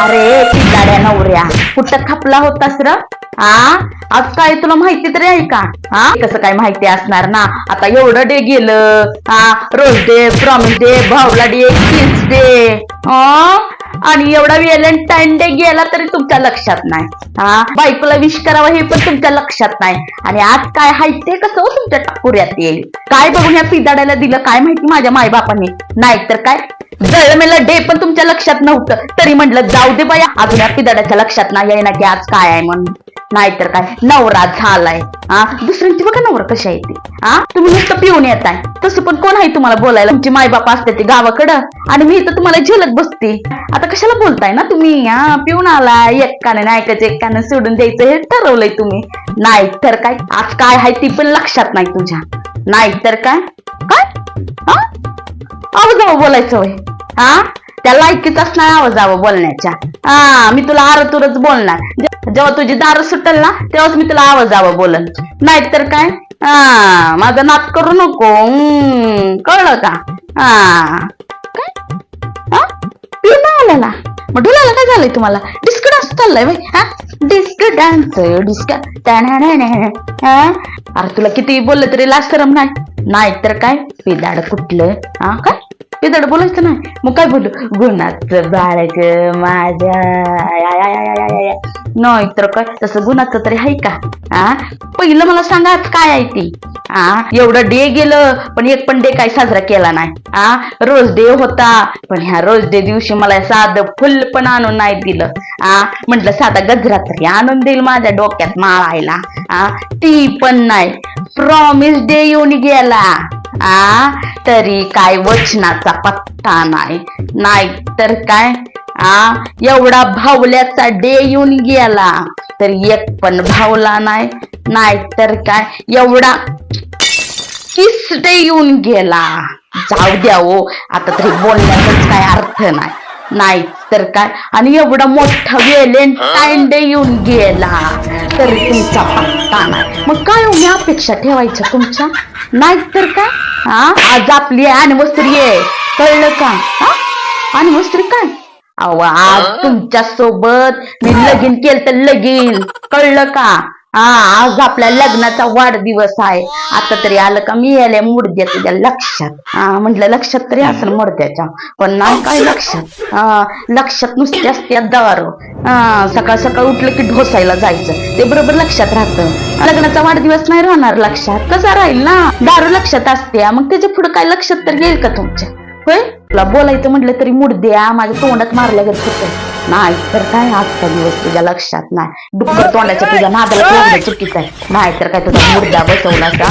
अरे पिदाड्या नवऱ्या कुठं खपला होतास र? हा आज काय तुला माहिती तरी आहे का? हा कसं काय माहिती असणार ना? आता एवढं डे गेलं हा रोज डे प्रॉमिस डे भावला डे किस डे. आणि एवढा व्हॅलेंटाईन डे गेला तरी तुमच्या लक्षात नाही. हा? बायकोला विश करावं हे पण तुमच्या लक्षात नाही. आणि आज काय हाय ते कसं हो तुमच्या टाकुऱ्यात येईल? काय बघून या पिदाड्याला दिलं? काय माहिती माझ्या मायबापाने? नाहीतर काय? जळमेला डे पण तुमच्या लक्षात नव्हतं. तरी म्हटलं जाऊ दे बाया अजून या पिदाड्याच्या लक्षात नाही आहे ना की आज काय आहे म्हणून. नाहीतर काय? नवरा झालाय. हा दुसऱ्यांची बघा नवरा कशा आहे ते. हा तुम्ही नुसतं पिऊन येताय. तसं पण कोण आहे तुम्हाला बोलायला? तुमची मायबाप असते ते गावाकडं. आणि मी इथं तुम्हाला झेलत बसते. आता कशाला बोलताय ना तुम्ही? हा पिऊन आला एक काने ऐकायचं एक सोडून द्यायचं हे ठरवलंय तुम्ही. नाहीतर काय? आज काय आहे ती पण लक्षात नाही तुझ्या. नाही तर काय? काय हा आवाजावं बोलायचं होय. हा त्या लायकीच असणार आवाजावं बोलण्याच्या. हा मी तुला आरतुरच बोलणार. जेव्हा तुझी दारू सुटल ना तेव्हाच मी तुला आवाजावं बोलन नाहीतर काय? हा माझा नात करू नको. कळलं का? हा. काय आलेला. मग ढोलाला काय झालंय तुम्हाला? डिस्क डान्स चाललाय बाई हा? Disco dance disc. अरे तुला किती बोललं तरी लाज शरम नाही तर काय? पिदाड कुठलं? हा? काय? पिदाड बोलायचं नाही. मग काय बोलू? गुणाचं बाळक माझ्या नाही तर काय? तसं गुणाचं तरी आहे का? हा पहिलं मला सांगा आज काय आहे ती? हा एवढं डे गेलं पण एक पण डे काय साजरा केला नाही. हा रोज डे होता पण ह्या रोज डे दिवशी मला साधं फुल पण आणून नाही दिलं. हा म्हटलं साधा गजरा तरी आणून देईल माझ्या डोक्यात माळायला. हा ती पण नाही. प्रॉमिस डे येऊन गेला. आ? तरी काय वचनाचा पत्ता नाही. नाही तर काय? आ एवढा भावल्याचा डे येऊन गेला तर एक पण भावला नाही. नाही तर काय? एवढा किस डे येऊन गेला. जाऊ द्या हो आता तरी बोलण्याचाच काय अर्थ नाही. नाही तर काय? आणि एवढा मोठा व्हॅलेंटाईन डे येऊन गेला. तरी तुमचा पत्ता नाही मग काय मी अपेक्षा ठेवायच्या तुमच्या? नाही तर काय? हा आज आपली अॅनिव्हर्सरी आहे. कळलं का? हा अॅनिव्हर्सरी काय? अहो आज तुमच्यासोबत मी लगीन केलं तर लगीन. कळलं का? हा आज आपल्या लग्नाचा वाढदिवस आहे. आता तरी आलं का मी यायला मुडद्या तुझ्या लक्षात. हा म्हटलं लक्षात तरी असेल मुडद्याच्या पण नाही काय लक्षात? हा लक्षात नुसते असते दारू. हा सकाळ सकाळ उठलं की ढोसायला जायचं. ते बरोबर लक्षात राहतं. लग्नाचा वाढदिवस नाही राहणार लक्षात. कसा राहील ना? दारू लक्षात असते. मग त्याच्या पुढे काय लक्षात तर येईल का तुमच्या? होय? तुला बोलायचं म्हटलं तरी मुडद्या माझ्या तोंडात मारल्या गेलं होतं नाही तर काय आजचा दिवस तुझ्या लक्षात नाही? डुक्कर तोंडाच्या तुझ्या नादाला चुकीचं आहे. नाही तर काय तुझा मुर्दा बसवला का?